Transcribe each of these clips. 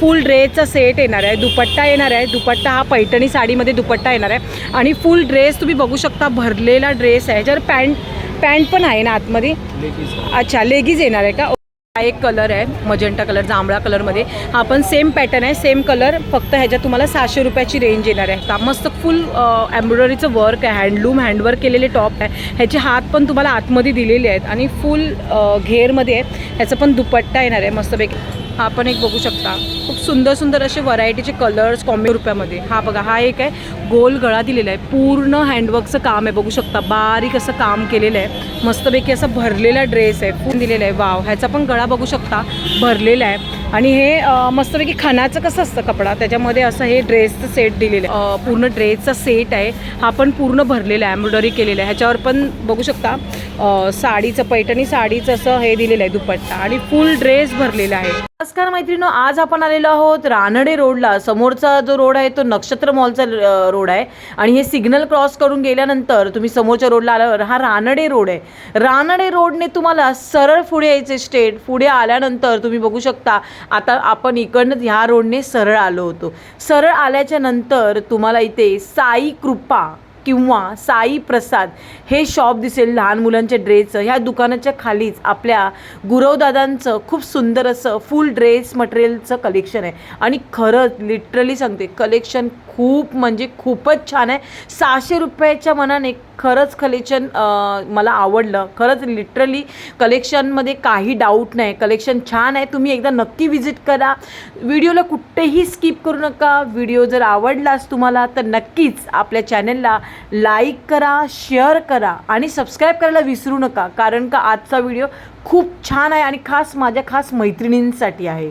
फुल ड्रेसचा set येणार आहे. दुपट्टा येणार आहे. दुपट्टा हा पैठणी साडीमध्ये दुपट्टा येणार आहे. आणि फुल ड्रेस तुम्ही बघू शकता भरलेला ड्रेस आहे. ह्याच्यावर पॅन्ट पॅन्ट पण आहे ना आतमध्ये? अच्छा लेगीज येणार आहे का? हा एक कलर आहे मजंटा कलर जांभळा कलरमध्ये. हा पण सेम पॅटर्न आहे सेम कलर. फक्त ह्याच्यात तुम्हाला सहाशे रुपयाची रेंज येणार आहे. का मस्त फुल एम्ब्रॉयडरीचं वर्क आहे. हँडलूम हँडवर्क केलेले टॉप आहे. ह्याचे हात पण तुम्हाला आतमध्ये दिलेले आहेत. आणि फुल घेरमध्ये आहे ह्याचं पण दुपट्टा येणार आहे. मस्तपैकी. हा पण एक बघू शकता. खूप सुंदर सुंदर असे व्हरायटीचे कलर्स कॉम्बे रुपयामध्ये. हा बघा हा एक आहे. गोल गळा दिलेला आहे. पूर्ण हँडवर्कचं काम आहे बघू शकता. बारीक असं काम केलेलं आहे. मस्तपैकी असा भरलेला ड्रेस आहे. फोन दिलेला आहे. वाव ह्याचा पण गळा बघू शकता. भरलेला आहे. आणि हे मस्तपैकी खणाचं कसं असतं कपडा? त्याच्यामध्ये असं हे ड्रेसचं सेट दिलेलं आहे. पूर्ण ड्रेसचा सेट आहे. हा पण पूर्ण भरलेला आहे. एम्ब्रॉयडरी केलेला आहे. ह्याच्यावर पण बघू शकता. साडीचं पैठणी साडीचं असं हे दिलेलं आहे दुपट्टा. आणि फुल ड्रेस भरलेला आहे. नमस्कार मैत्रिणो आज आपण आलेलो आहोत रानडे रोडला. समोरचा जो रोड आहे तो नक्षत्र मॉलचा रोड आहे. आणि हे सिग्नल क्रॉस करून गेल्यानंतर तुम्ही समोरच्या रोडला आल्यावर हा रानडे रोड आहे. रानडे रोडने तुम्हाला सरळ पुढे यायचे स्टेट. पुढे आल्यानंतर तुम्ही बघू शकता आता आपण इकडनं ह्या रोडने सरळ आलो होतो. सरळ आल्याच्यानंतर तुम्हाला इथे साई कृपा किंवा साई प्रसाद हे शॉप दिसेल लहान मुलांच्या ड्रेसचं. ह्या दुकानाच्या खालीच आपल्या गुरवदादांचं खूप सुंदर असं फुल ड्रेस मटेरियलचं कलेक्शन आहे. आणि खरंच लिटरली सांगते कलेक्शन खूप म्हणजे खूपच छान आहे. सहाशे रुपयाच्या मनाने खरंच कलेक्शन मला आवडलं. खरंच लिटरली कलेक्शनमध्ये काही डाऊट नाही. कलेक्शन छान आहे. तुम्ही एकदा नक्की व्हिजिट करा. व्हिडिओला कुठेही स्किप करू नका. व्हिडिओ जर आवडलाच तुम्हाला तर नक्कीच आपल्या चॅनलला लाईक करा शेअर करा आणि सबस्क्राईब करायला विसरू नका. कारण का आजचा व्हिडिओ खूप छान आहे आणि खास माझ्या खास मैत्रिणींसाठी आहे.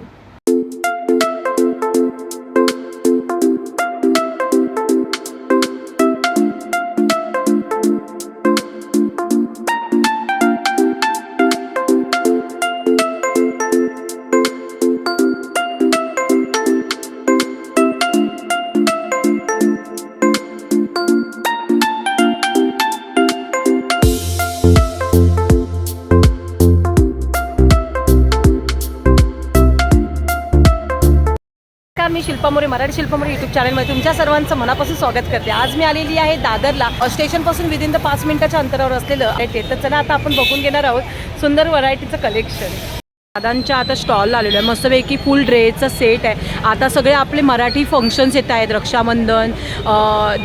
मी शिल्पा मोरे मराठी शिल्पा मोरे यूट्यूब चॅनलमध्ये तुमच्या सर्वांचं मनापासून स्वागत करते. आज मी आलेली आहे दादरला. स्टेशनपासून विदिन द पाच मिनिटाच्या अंतरावर असलेलं आहे ते. तर चला आता आपण बघून घेणार आहोत सुंदर व्हरायटीचं कलेक्शन दादांच्या आता स्टॉल आलेलो आहे. मस्तपैकी फुल ड्रेसचा सेट आहे. आता सगळे आपले मराठी फंक्शन्स येत आहेत. रक्षाबंधन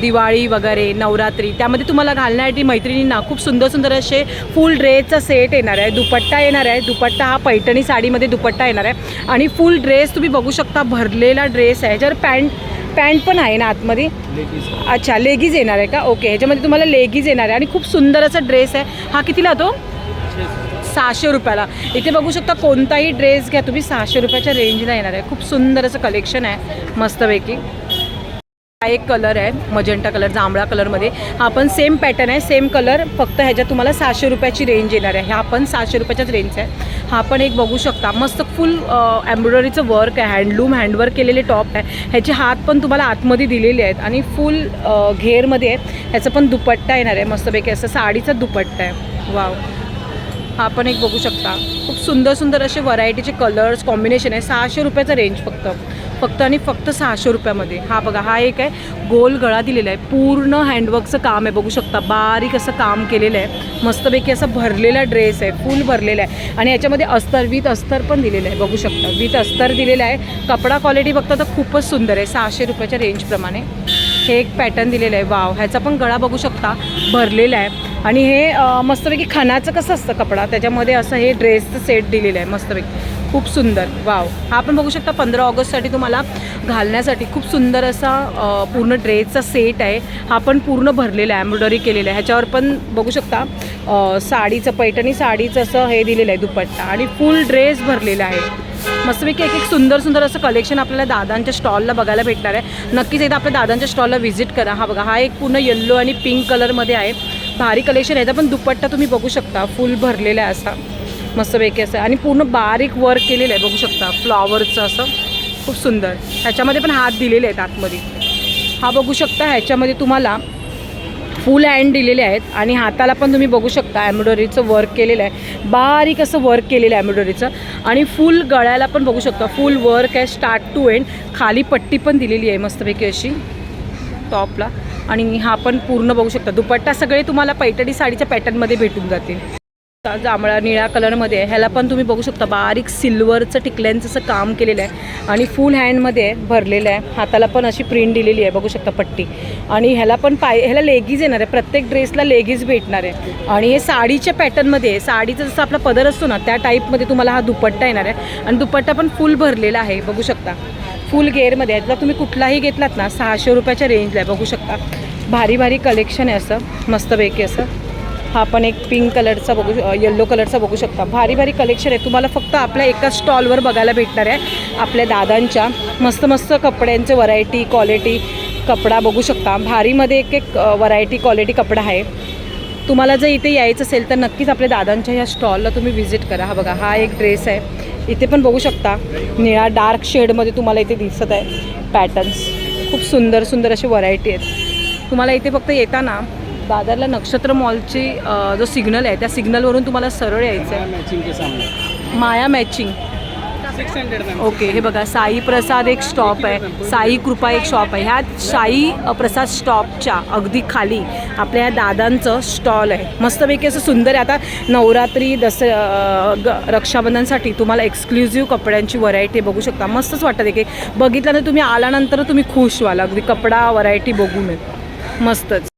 दिवाळी वगैरे नवरात्री. त्यामध्ये तुम्हाला घालण्यासाठी मैत्रिणींना खूप सुंदर सुंदर असे फुल ड्रेसचा सेट येणार आहे. दुपट्टा येणार आहे. दुपट्टा हा पैठणी साडीमध्ये दुपट्टा येणार आहे. आणि फुल ड्रेस तुम्ही बघू शकता भरलेला ड्रेस आहे. ह्याच्यावर पॅन्ट पॅन्ट पण आहे ना आतमध्ये? अच्छा लेगीज येणार आहे का? ओके ह्याच्यामध्ये तुम्हाला लेगीज येणार आहे. आणि खूप सुंदर असा ड्रेस आहे. हा कितीला तो? सहाशे रुपयाला. इथे बघू शकता कोणताही ड्रेस घ्या तुम्ही सहाशे रुपयाच्या रेंजला येणार आहे. खूप सुंदर असं कलेक्शन आहे मस्तपैकी. हा एक कलर आहे मजंटा कलर जांभळा कलरमध्ये हा पण सेम पॅटर्न आहे सेम कलर फक्त ह्याच्यात तुम्हाला सहाशे रुपयाची रेंज येणार आहे. हा पण सहाशे रुपयाच्याच रेंज आहे. हा पण एक बघू शकता मस्त फुल एम्ब्रॉयडरीचं वर्क आहे हँडलूम हँडवर्क केलेले टॉप आहे. ह्याचे हात पण तुम्हाला आतमध्ये दिलेले आहेत आणि फुल घेरमध्ये आहे ह्याचं पण दुपट्टा येणार आहे मस्तपैकी असं साडीचा दुपट्टा आहे. वाव हा पण एक बघू शकता. खूप सुंदर सुंदर असे व्हरायटीचे कलर्स कॉम्बिनेशन आहे. सहाशे रुपयाचा रेंज फक्त. फक्त आणि फक्त सहाशे रुपयामध्ये. हा बघा हा एक आहे. गोल गळा दिलेला आहे. पूर्ण हँडवर्कचं काम आहे. बघू शकता बारीक असं काम केलेलं आहे. मस्तपैकी असा भरलेला ड्रेस आहे. फुल भरलेला आहे. आणि याच्यामध्ये अस्तर विथ अस्तर पण दिलेलं आहे. बघू शकता विथ अस्तर दिलेलं आहे. कपडा क्वालिटी बघता तर खूपच सुंदर आहे. सहाशे रुपयाच्या रेंजप्रमाणे हे एक पॅटर्न दिलेलं आहे. वाव ह्याचा पण गळा बघू शकता. भरलेला आहे. आणि हे मस्तपैकी खानाचं कसं असतं कपडा? त्याच्यामध्ये असं हे ड्रेसचं सेट दिलेलं आहे मस्तपैकी. खूप सुंदर. वाव. हा आपण बघू शकता पंधरा ऑगस्टसाठी तुम्हाला घालण्यासाठी खूप सुंदर असा पूर्ण ड्रेसचा सेट आहे. हा पण पूर्ण भरलेला आहे एम्ब्रॉयडरी केलेला आहे. ह्याच्यावर पण बघू शकता साडीचं पैठणी साडीचं असं हे दिलेलं आहे दुपट्टा. आणि फुल ड्रेस भरलेला आहे. मस्तपैकी एक एक सुंदर सुंदर असं कलेक्शन आपल्याला दादांच्या स्टॉलला बघायला भेटणार आहे. नक्कीच एकदा आपल्या दादांच्या स्टॉलला व्हिजिट करा. हा बघा हा एक पूर्ण येल्लो आणि पिंक कलरमध्ये आहे. भारी कलेक्शन आहे. पण दुपट्टा तुम्ही बघू शकता. फुल भरलेला आहे असा. मस्तपैकी असं. आणि पूर्ण बारीक वर्क केलेलं आहे. बघू शकता. फ्लॉवरचं असं. खूप सुंदर. ह्याच्यामध्ये पण हात दिलेले आहेत आतमध्ये. हा बघू शकता. ह्याच्यामध्ये तुम्हाला फुल हँड दिलेले आहेत. आणि हाताला पण तुम्ही बघू शकता. एम्ब्रॉयडरीचं वर्क केलेलं आहे. बारीक असं वर्क केलेलं आहे एम्ब्रॉयडरीचं आणि फुल गळ्याला पण बघू शकता. फुल वर्क आहे. स्टार्ट टू एंड खाली पट्टी पण दिलेली आहे. मस्तपैकी अशी. टॉपला आणि हा पण पूर्ण बघू शकता. दुपट्टा सगळे तुम्हाला पैठणी साडीच्या पॅटर्नमध्ये भेटून जातील. जांभळा निळ्या कलरमध्ये आहे ह्याला पण तुम्ही बघू शकता बारीक सिल्वरचं टिकल्यांचं असं काम केलेलं आहे. आणि फुल हँडमध्ये भरलेलं आहे. हाताला पण अशी प्रिंट दिलेली आहे बघू शकता पट्टी. आणि ह्याला पण पाय ह्याला लेगीज येणार आहे. प्रत्येक ड्रेसला लेगीज भेटणार आहे. आणि हे साडीच्या पॅटर्नमध्ये साडीचा जसं आपला पदर असतो ना त्या टाईपमध्ये तुम्हाला हा दुपट्टा येणार आहे. आणि दुपट्टा पण फुल भरलेला आहे बघू शकता. फुल गेअरमध्ये आहे जर तुम्ही कुठलाही घेतलात ना सहाशे रुपयाच्या रेंजला आहे. बघू शकता. भारी भारी कलेक्शन आहे असं. मस्तपैकी असं. हा पण एक पिंक कलरचा बघू येल्लो कलरचा बघू शकता. भारी भारी कलेक्शन आहे. तुम्हाला फक्त आपल्या एका स्टॉलवर बघायला भेटणार आहे. आपल्या दादांच्या. मस्त मस्त कपड्यांचे व्हरायटी क्वालिटी कपडा बघू शकता. भारीमध्ये एक एक व्हरायटी क्वालिटी कपडा आहे. तुम्हाला जर इथे यायचं असेल तर नक्कीच आपल्या दादांच्या ह्या स्टॉलला तुम्ही व्हिजिट करा. हा बघा हा एक ड्रेस आहे. इथे पण बघू शकता. निळा डार्क शेडमध्ये तुम्हाला इथे दिसत आहे पॅटर्न्स खूप सुंदर सुंदर अशी व्हरायटी आहेत. तुम्हाला इथे फक्त येताना दादरला नक्षत्र मॉलची जो सिग्नल आहे त्या सिग्नलवरून तुम्हाला सरळ यायचं आहे माया मॅचिंग ओके हे बघा साई प्रसाद एक स्टॉप आहे. साई कृपा एक शॉप आहे. ह्या साई प्रसाद स्टॉपच्या अगदी खाली आपल्या ह्या दादांचं स्टॉल आहे. मस्तपैकी असं सुंदर आहे. आता नवरात्री दस ग- रक्षाबंधनसाठी तुम्हाला एक्सक्लुझिव्ह कपड्यांची व्हरायटी बघू शकता. मस्तच वाटतं की बघितल्यानंतर तुम्ही आल्यानंतर तुम्ही खुश व्हाल. अगदी कपडा व्हरायटी बघून मस्तच.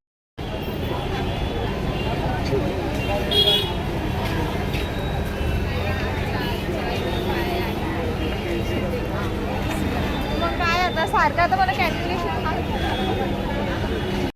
marca,